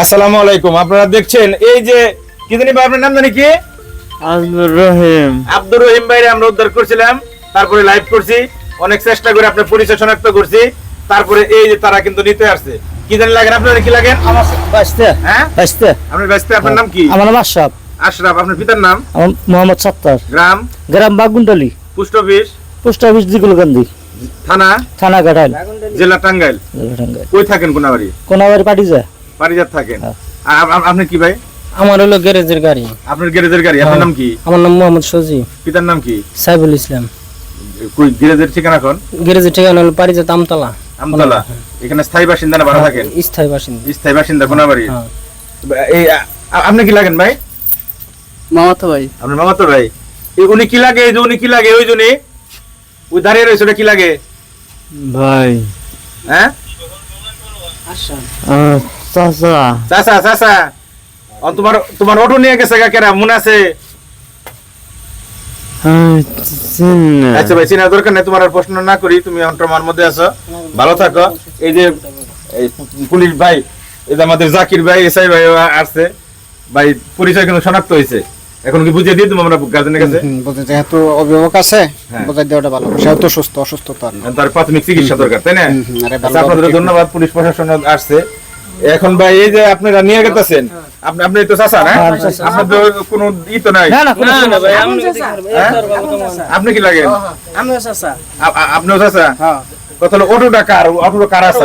আসসালামু আলাইকুম আপনারা দেখছেন এই যে কি জানি ভাই আপনার নাম জানি কি? আব্দুর রহিম। আব্দুর রহিম ভাইরে আমরা উদ্ধার করছিলাম তারপরে লাইভ করছি অনেক চেষ্টা করে আপনার পরিচয় শনাক্ত করছি তারপরে এই যে তারা কিন্তু নিতে আসছে। কি জানি লাগেন আপনার কি লাগেন? আমার বাঁচতে হ্যাঁ? বাঁচতে আপনার ব্যস্ত আপনার নাম কি? আমার নাম আশরাফ। আশরাফ আপনার পিতার নাম? আমার মোহাম্মদ সত্তার। গ্রাম? গ্রাম Bagundali. Post office? Post office Digulkandi থানা? থানা গাঠাইল জেলা টাঙ্গাইল। জেলা টাঙ্গাইল। কই থাকেন কোনাবাড়ি? কোনাবাড়ি পাটি যায় পারিজাত থাকেন। হ্যাঁ। আর আপনি কি ভাই? আমার হলো গ্যারেজের গাড়ি। আপনার গ্যারেজের গাড়ি আপনার নাম কি? আমার নাম মোহাম্মদ সজি। পিতার নাম কি? সাইফুল ইসলাম। কই গ্যারেজের ঠিকানা কোন? গ্যারেজের ঠিকানা হলো পারিজাত আমতলা। আমতলা। এখানে স্থায়ী বাসিন্দা না ভাড়া থাকেন স্থায়ী বাসিন্দা। স্থায়ী বাসিন্দা কোনাবাড়ি হ্যাঁ। এই আপনি কি লাগেন ভাই? মামাতো ভাই। আপনার মামা তো ভাই। এই উনি কি লাগে? এই যে উনি কি লাগে? ওই জন্য ওই দাঁড়িয়ে রয়েছে ওটা কি লাগে? ভাই। হ্যাঁ? চাচা। চাচা চাচা। তোমার তোমার অটো নিয়ে গেছে গা মনে আছে? আমি চিনি না। আচ্ছা ভাই দরকার নেই তোমার প্রশ্ন না করি তুমি এখন তোমার মধ্যে আছো। ভালো থাকো। এই যে এই পুলিশ ভাই এই যে আমাদের জাকির ভাই এসআই ভাই আসছে। ভাই পরিচয় কিন্তু শনাক্ত হয়েছে। এখন কি বুঝিয়ে দিয়ে তুমি আমরা গার্জেনের কাছে? বলতে যেহেতু অভিভাবক আছে হ্যাঁ। বোঝাই দেওয়াটা ভালো। সেও তো সুস্থ অসুস্থ তো তার প্রাথমিক চিকিৎসা দরকার তাই না? আচ্ছা, আপনাদের ধন্যবাদ পুলিশ প্রশাসন আসছে। এখন ভাই এই যে আপনারা নিয়ে গেতেছেন আপনি আপনি তো চাচা না? আপনাদের কোনো ই তো নাই। না না না, না ভাই, হ্যাঁ? আপনি কি লাগেন চাচা। আপনিও চাচা? হ্যাঁ। কত অটোটা কার? অটো কার আছে?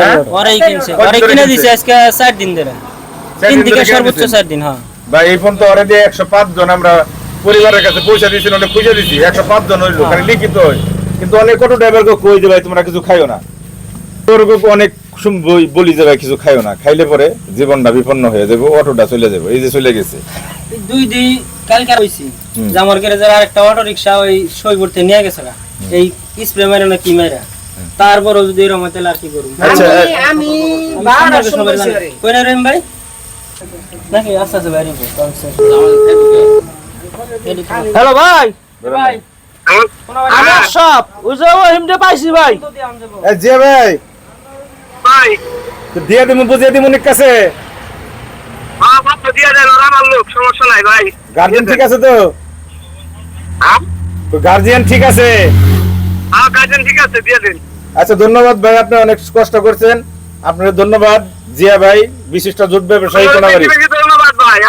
হ্যাঁ? ওরাই কিনছে। ওরাই কিনে দিছে আজকে চার দিন ধরে। তিন থেকে সর্বোচ্চ দিছেন? দিন হ্যাঁ। ভাই এই ফোন তো অলরেডি একশো পাঁচ জন আমরা পরিবারের কাছে পয়সা দিয়েছি অনেক খুঁজে দিছি একশো পাঁচ জন হইল খালি লিখিত হয়। কিন্তু অনেক অটো ড্রাইভার কে কই যে ভাই তোমরা কিছু খাইও না। তোরকে অনেক বলি যে ভাই কিছু খাইও না। খাইলে পরে জীবনটা বিপন্ন হয়ে যাবে অটোটা চলে যাবে এই যে চলে গেছে। দুই দুই কালকে হইছি গ্যারেজের আরেকটা অটো রিক্সা ওই সই করতে নিয়ে গেছে এই স্প্রে মেরে না কি মেরে তারপরও যদি এরকম হয়, তাহলে আর কি করব? আচ্ছা আমি রহিম ভাই। নাকি আস্তে আস্তে বাইরে হ্যালো ভাই। ভাই। আমি আশরাফ ওই যে ও হিমটে পাইছি ভাই। এ, জি ভাই। ভাই। তো দিয়ে দিমু বুঝিয়ে দিমু নিক কাছে। হ্যাঁ বাপ দিয়ে দেন আমার লোক সমস্যা নাই ভাই। গার্জিয়ান ঠিক আছে তো? হ্যাঁ? গার্জিয়ান ঠিক আছে? হ্যাঁ গার্জেন ঠিক আছে দিয়ে দিন। আচ্ছা ধন্যবাদ ভাই আপনি অনেক কষ্ট করছেন। আপনার ধন্যবাদ। জিয়া ভাই বিশিষ্ট জুট ব্যবসায়ী কোনাবাড়ি।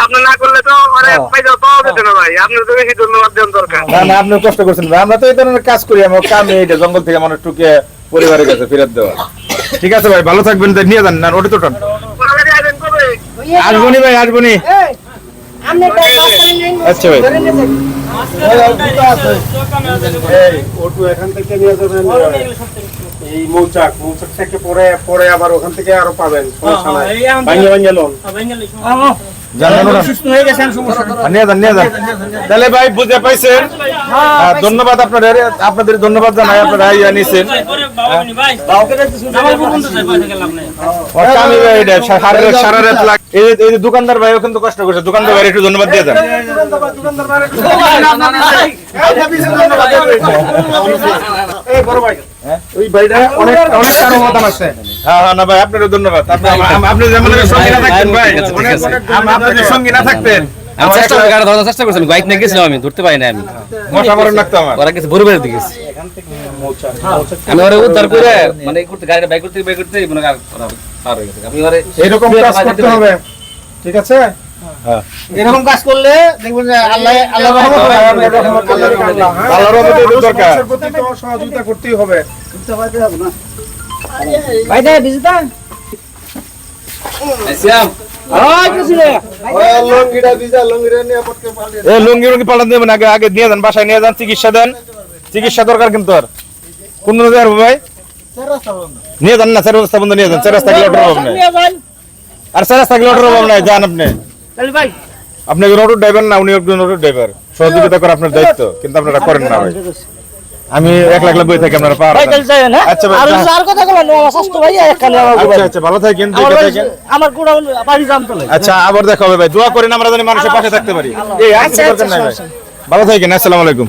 আপনি না করলে তো অনেক। পয়সা পাওয়া যেত না ভাই। আপনার তো বেশি ধন্যবাদ দেওয়ার দরকার। না না আপনি কষ্ট করছেন ভাই। আমরা তো এই ধরনের কাজ করি আমার কাম এইটা জঙ্গল থেকে মানুষ টুকে পরিবারের কাছে ফেরত দেওয়া। ঠিক আছে ভাই ভালো থাকবেন। তাই নিয়ে যান না ওটি তো টান। আসবেন ভাই আসবনি। আচ্ছা ভাই। অটো এখান থেকে নিয়ে যাবেন। এই মৌচাক মৌচাক থেকে পরে পরে আবার ওখান থেকে আরও পাবেন সমস্যা নাই ভাঙে ভাঙে লোন হয়ে যান যান তাহলে ভাই বুঝে পাইছেন ধন্যবাদ আপনাদের আপনাদের ধন্যবাদ জানাই আপনারা ইয়া নিছেন ওর কামই ভাই এটা সারা রাত লাগ এই যে- দোকানদার ভাই কিন্তু কষ্ট করছে দোকানদার ভাই একটু ধন্যবাদ দিয়ে ভাই ওই ভাইটা অনেক অনেক কারও মতামত আছে। না ভাই আপনারও ধন্যবাদ। আপনি আম- আপনি যেমন সঙ্গী না থাকতেন ভাই অনেক অনেক আম- আপনি যদি সঙ্গী না থাকতেন আমি চেষ্টা করে গাড়ি ধরার চেষ্টা করছিলাম বাইক নিয়ে গেছিলাম আমি ধরতে পারি না আমি। মশা মরণ লাগতো আমার। ওরা গেছে বড় বেড়ে আমি ওরা উদ্ধার করে মানে করতে গাড়িটা বাইক করতে বাইক করতে মনে হয় আর- ওরা পার হয়ে গেছে। আমি ওরে এরকম কাজ করতে হবে। ঠিক আছে? এরকম কাজ করলে দেখবেন যে আল্লাহ আল্লাহ রহমত আল্লাহ হ্যাঁ? রহমত দরকার। সহযোগিতা করতেই হবে। ভাই দে বিজিতা? শ্যাম। লুঙ্গি দেবেন আগে আগে নিয়ে যান বাসায় নিয়ে যান চিকিৎসা দেন। চিকিৎসা দরকার কিন্তু আর। কোন ভাই? নিয়ে যান না চার রাস্তা বন্ধ নিয়ে যান চার রাস্তা গেলে আর রাস্তা অটোর অভাব যান আপনি। ভাই। আপনি একজন অটো ড্রাইভার না উনি একজন অটো ড্রাইভার সহযোগিতা করা আপনার দায়িত্ব কিন্তু আপনারা করেন না ভাই। আমি এক লাখ বই থাকি আপনারা পার না আচ্ছা ভাই, আর। আর কথা বলেন আমার স্বাস্থ্য ভাই এখানে আমার আচ্ছা আচ্ছা ভালো থাকেন দেখে থাকেন। আমার গোড়া বাড়ি জানতো আচ্ছা আবার দেখা হবে ভাই। দোয়া করেন আমরা জানি মানুষের পাশে থাকতে পারি। এই আচ্ছা আচ্ছা, ভাই ভালো থাকেন আসসালামু আলাইকুম।